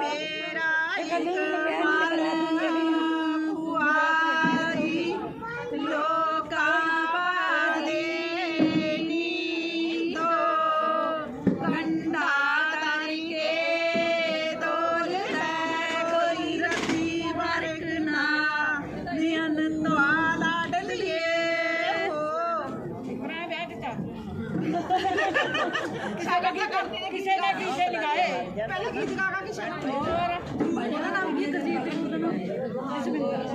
ਮੇਰਾ ਇੱਕ ਮਨ ਭੂਆ ਦੀ ਲੋਕਾਂ ਸਾਡਾ ਕੀ ਕਰਦੇ ਕਿਸੇ ਨੇ ਕਿਸੇ ਲਗਾਏ ਪਹਿਲੇ ਗੀਤ ਗਾ ਗਾ ਕਿਸੇ ਨੂੰ ਹੋਰ? ਉਹਦਾ ਨਾਮ ਕੀ ਦਰਜੀਤ ਜਸਵਿੰਦਰ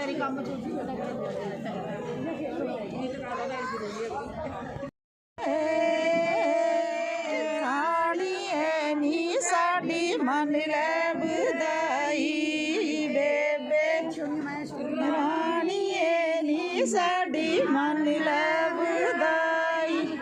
ਵਿਚਾਰੀ ਕੰਮ ਚੋਦੀ ਸਾੜੀਏ ਨੀ ਸਾਡੀ ਮਨ ਲੈ ਬਦਾਈ ਬੇਬੇ। ਰਾਣੀਏ ਨੀ ਸਾਡੀ ਮਨ ਲੈ ਬਦਾਈ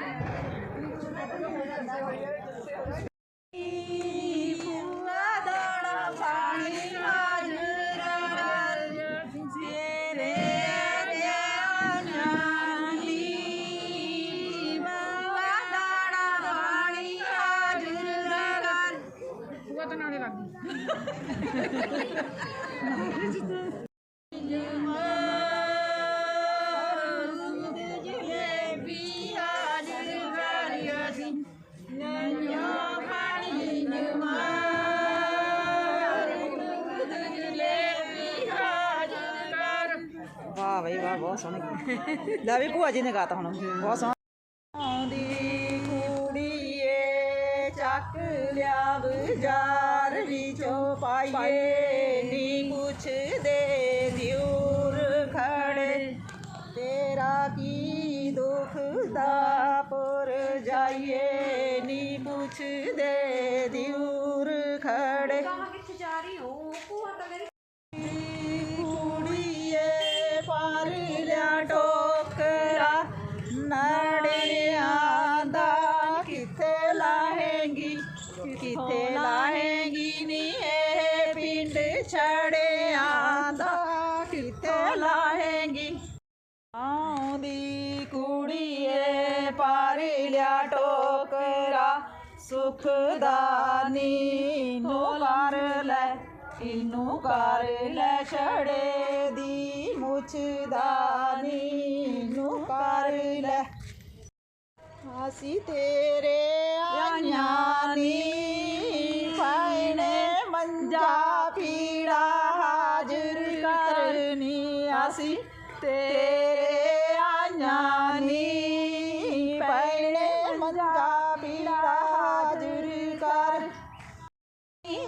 ਵਾਹ ਬਈ, ਵਾਹ, ਬਹੁਤ ਸੋਹਣੀ ਲੈ ਵੀ ਭੂਆ ਜੀ ਨੇ ਗਾਤਾ ਹੁਣ, ਬਹੁਤ ਸੋਹਣਾ। ਆਉਂਦੀ ਕੁੜੀਏ ਚੱਕ ਲਿਆ ਬਾਜ਼ਾਰ ਪਾਈਏ ਨੀ ਪੁੱਛਦੇ ਦਿਉਰ ਖੜੇ ਤੇਰਾ ਕੀ ਦੁੱਖ ਦਾ ਪੁਰ ਜਾਈਏ। ਆਉਂਦੀ ਕੁੜੀਏ ਪਾਰੀ ਲਿਆ ਟੋਕਰਾ, ਸੁਖ ਦਾ ਨੂੰ ਕਰ ਲੈ ਇਹਨੂੰ ਕਰ ਲੈ ਛੜੇ ਦੀ ਮੁੱਛ ਦਾ ਨੀਨੂ ਕਰ ਲੈ। ਅਸੀਂ ਤੇਰੇ ਆਈਆਂ ਨੀ ਪਾਇਣੇ ਮੰਜਾ ਪੀੜਾ ਹਾਜ਼ਰ ਕਰਨੀ, ਅਸੀਂ ਤੇਰੇ ਆਈਆਂ ਨੀ ਪਾਇਣੇ ਮੰਜਾ ਪੀੜਾ ਹਾਜ਼ਰ ਕਰ।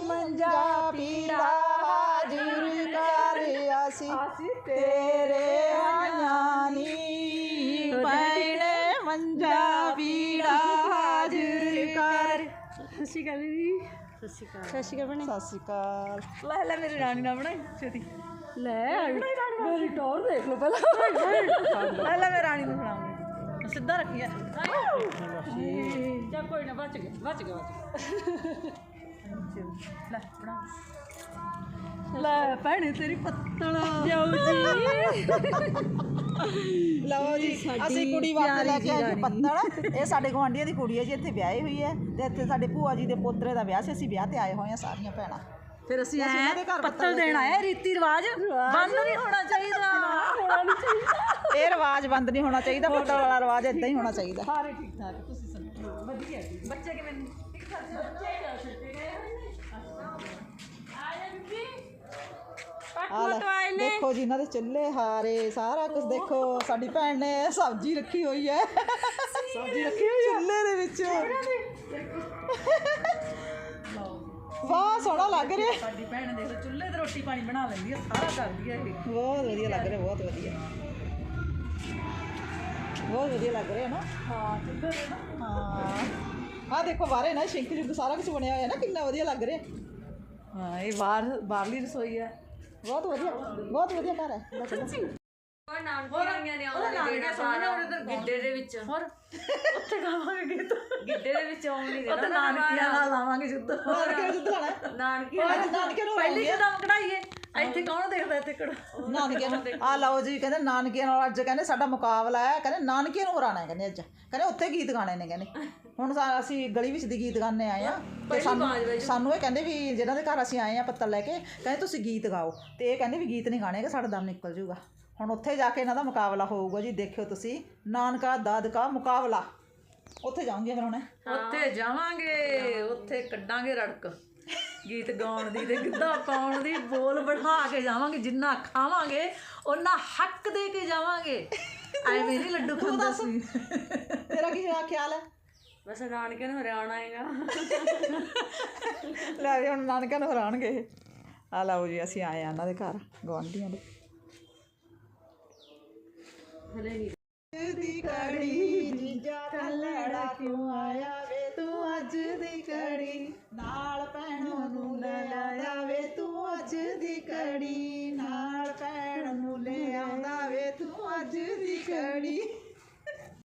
ਮੰਜਾ ਪੀੜਾ ਹਾਜ਼ਰ ਕਰ। ਅਸੀਂ ਤੇਰੇ ਆਈਆਂ ਨੀ ਪਾਇਣੇ ਮੰਜਾ ਪੀੜਾ ਹਾਜ਼ਰ ਕਰ। ਸਤਿ ਸ਼੍ਰੀ ਅਕਾਲ ਜੀ ਸਤਿ ਸ਼੍ਰੀ ਅਕਾਲ। ਸਤਿ ਸ਼੍ਰੀ ਅਕਾਲ। ਬਣੇ ਸਤਿ ਸ਼੍ਰੀ ਅਕਾਲ ਲੈ ਲੈ ਮੇਰੀ ਰਾਣੀ ਨਾ ਬਣਾਈ। ਛੇਤੀ। ਲੈ ਮੇਰੀ ਟੌਰ ਦੇਖ ਲਓ ਪਹਿਲਾਂ। ਪਹਿਲਾਂ ਮੈਂ ਰਾਣੀ ਨੂੰ ਫੜਾਉਂਗੀ। ਸਿੱਧਾ ਰੱਖੀਏ ਜਾ ਕੋਈ ਨਾ ਬਚ ਗਿਆ ਬਚ ਗਿਆ ਲੈ ਬਣਾ ਲੈ ਭੈਣੇ ਤੇਰੀ ਪੱਤਲਾ। ਜਾਊ ਜੀ। ਲਓ ਜੀ ਅਸੀਂ ਕੁੜੀ ਵਾਸਤੇ ਲੈ ਕੇ ਆਏ ਜੀ ਪੱਤਲ। ਇਹ ਸਾਡੇ ਗੁਆਂਢੀਆਂ ਦੀ ਕੁੜੀ ਹੈ ਜੀ ਇੱਥੇ ਵਿਆਹੀ ਹੋਈ ਹੈ ਤੇ ਇੱਥੇ ਸਾਡੇ ਭੂਆ ਜੀ ਦੇ ਪੋਤਰੇ ਦਾ ਵਿਆਹ ਸੀ ਅਸੀਂ ਵਿਆਹ ਤੇ ਆਏ ਹੋਏ ਹਾਂ ਸਾਰੀਆਂ ਭੈਣਾਂ। ਫਿਰ ਅਸੀਂ ਘਰ ਪੱਤਲ ਦੇਣ ਆਏ ਰੀਤੀ ਰਿਵਾਜ ਬੰਦ ਨਹੀਂ ਹੋਣਾ ਚਾਹੀਦਾ। ਹੋਣਾ ਨਹੀਂ ਚਾਹੀਦਾ। ਇਹ ਰਿਵਾਜ ਬੰਦ ਨਹੀਂ ਹੋਣਾ ਚਾਹੀਦਾ ਪੱਤਲ ਵਾਲਾ ਰਿਵਾਜ ਇਦਾਂ ਹੀ ਹੋਣਾ ਚਾਹੀਦਾ। ਸਾਰੇ ਠੀਕ ਠਾਕ ਤੁਸੀਂ ਸੁਣਾਓ? ਵਧੀਆ ਜੀ। ਬੱਚੇ ਕਿਵੇਂ ਨੇ? ਠੀਕ ਠਾਕ ਜੀ? ਬੱਚੇ ਕਿਆ ਛੁੱਟੀ ਗਏ ਦੇਖੋ ਜੀ ਇਹਨਾਂ ਦੇ ਚੁੱਲ੍ਹੇ ਹਾਰੇ ਸਾਰਾ ਕੁਝ ਦੇਖੋ। ਸਾਡੀ ਭੈਣ ਨੇ ਸਬਜ਼ੀ ਰੱਖੀ ਹੋਈ ਹੈ। ਸਬਜ਼ੀ ਰੱਖੀ ਹੋਈ ਹੈ ਚੁੱਲ੍ਹੇ ਦੇ ਵਿੱਚ। ਵਾਹ ਸੋਹਣਾ ਲੱਗ ਰਿਹਾ। ਸਾਡੀ ਭੈਣ ਦੇਖ ਲਓ ਚੁੱਲ੍ਹੇ ਤੇ ਰੋਟੀ ਪਾਣੀ ਬਣਾ ਲੈਂਦੀ ਆ ਸਾਰਾ ਕਰਦੀ ਆ ਇਹ। ਬਹੁਤ ਵਧੀਆ ਲੱਗ ਰਿਹਾ ਬਹੁਤ ਵਧੀਆ। ਬਹੁਤ ਵਧੀਆ ਲੱਗ ਰਿਹਾ ਨਾ। ਹਾਂ ਚੁੱਲ੍ਹੇ ਤੇ ਨਾ। ਹਾਂ। ਆ ਦੇਖੋ ਬਾਹਰੇ ਨਾ ਸ਼ਿੰਕ ਜੁਗ ਸਾਰਾ ਕੁਝ ਬਣਿਆ ਹੋਇਆ ਨਾ ਕਿੰਨਾ ਵਧੀਆ ਲੱਗ ਰਿਹਾ। ਹਾਂ ਇਹ ਬਾਹਰ ਬਾਹਰਲੀ ਰਸੋਈ ਹੈ ਬਹੁਤ ਵਧੀਆ ਬਹੁਤ ਵਧੀਆ ਘਰ ਹੈ। ਸੱਚੀ ਹੋਰ ਨਾਨਕੀਆਂ ਨੇ ਆਉਣਾ ਦੇਣਾ ਸਾਰਾ ਗਿੱਡੇ ਦੇ ਵਿੱਚ। ਹੋਰ? ਉੱਥੇ ਖਾਵਾਂਗੇ ਗੀਤ ਗਿੱਡੇ ਦੇ ਵਿੱਚ ਆਉਣ ਨਹੀਂ ਉੱਥੇ ਦੇਣਾ ਨਾਨਕੀਆਂ ਨਾਲ ਲਾਵਾਂਗੇ ਜੁੱਤ ਨਾਨਕੇ ਜਿੱਦ ਲਾਣਾ ਨਾਨਕੀਆਂ ਅੱਜ ਨਾਨਕੇ ਨੂੰ ਪਹਿਲੀ ਕਦਮ ਕਢਾਈਏ। ਇੱਥੇ ਕੌਣ ਦੇਖਦਾ ਇੱਥੇ ਕੜਾ ਨਾਨਕੇ ਨੂੰ ਆ ਲਓ ਜੀ ਕਹਿੰਦੇ ਨਾਨਕੇ ਨਾਲ ਅੱਜ ਕਹਿੰਦੇ ਸਾਡਾ ਮੁਕਾਬਲਾ ਹੈ। ਕਹਿੰਦੇ ਨਾਨਕੇ ਨੂੰ ਹਰਾਣਾ ਹੈ ਕਹਿੰਦੇ ਅੱਜ। ਕਹਿੰਦੇ ਉੱਥੇ ਗੀਤ ਗਾਣੇ ਨੇ ਕਹਿੰਦੇ। ਹੁਣ ਅਸੀਂ ਗਲੀ ਵਿੱਚ ਦੀ ਗੀਤ ਗਾਣੇ ਆਏ ਆ ਤੇ ਸਾਨੂੰ ਸਾਨੂੰ ਇਹ ਕਹਿੰਦੇ ਵੀ ਜਿਹਨਾਂ ਦੇ ਘਰ ਅਸੀਂ ਆਏ ਆ ਪੱਤਲ ਲੈ ਕੇ ਕਹਿੰਦੇ ਤੁਸੀਂ ਗੀਤ ਗਾਓ। ਤੇ ਇਹ ਕਹਿੰਦੇ ਵੀ ਗੀਤ ਨਹੀਂ ਗਾਣੇ ਕਿ ਸਾਡਾ ਦਮ ਨਿਕਲ ਜੂਗਾ ਹੁਣ ਉੱਥੇ ਜਾ ਕੇ ਇਹਨਾਂ ਦਾ ਮੁਕਾਬਲਾ ਹੋਊਗਾ ਜੀ ਦੇਖਿਓ ਤੁਸੀਂ। ਨਾਨਕਾ ਦਾਦਕਾ ਮੁਕਾਬਲਾ। ਉੱਥੇ ਜਾਵਾਂਗੇ ਫਿਰ ਹੁਣ। ਉੱਥੇ ਜਾਵਾਂਗੇ ਉੱਥੇ ਕੱਢਾਂਗੇ ਰੜਕ। ਗੀਤ ਗਾਉਣ ਦੀ ਤੇ ਗਿੱਧਾ ਪਾਉਣ ਦੀ ਬੋਲ ਬਿਠਾ ਕੇ ਜਾਵਾਂਗੇ ਜਿੰਨਾ ਖਾਵਾਂਗੇ ਉਹਨਾਂ ਹੱਕ ਦੇ ਕੇ ਜਾਵਾਂਗੇ। ਐਵੇਂ ਨਹੀਂ ਲੱਡੂ ਖਾਂਦਾ ਸੀ। ਤੇਰਾ ਕੀ ਖਿਆਲ? ਹੈ ਬਸ ਨਾਨਕੇ ਨੂੰ ਹਰਿਆਣਾ ਆਏਗਾ ਲੈ ਵੀ ਹੁਣ ਨਾਨਕਾ ਨੂੰ ਹਰਾਣਗੇ ਆ ਲਓ ਜੀ ਅਸੀਂ ਆਏ ਆ ਇਹਨਾਂ ਦੇ ਘਰ ਗਵਾਂਢੀਆਂ ਦੇ। ਹਲੇ ਨਹੀਂ ਦੀ ਕੜੀ ਜੀਜਾ ਦਾ ਲੜਾ ਕਿਉਂ ਆਇਆ ਵੇ ਤੂੰ ਅੱਜ ਦੀ ਕੜੀ ਨਾਲ ਭੈਣੋਂ ਨੂੰ ਲੈ ਆਇਆ। ਵੇ ਤੂੰ ਅੱਜ ਦੀ ਕੜੀ ਨਾਲ ਭੈਣ ਨੂੰ ਲੈ ਆਉਂਦਾ ਵੇ ਤੂੰ ਅੱਜ ਦੀ ਕੜੀ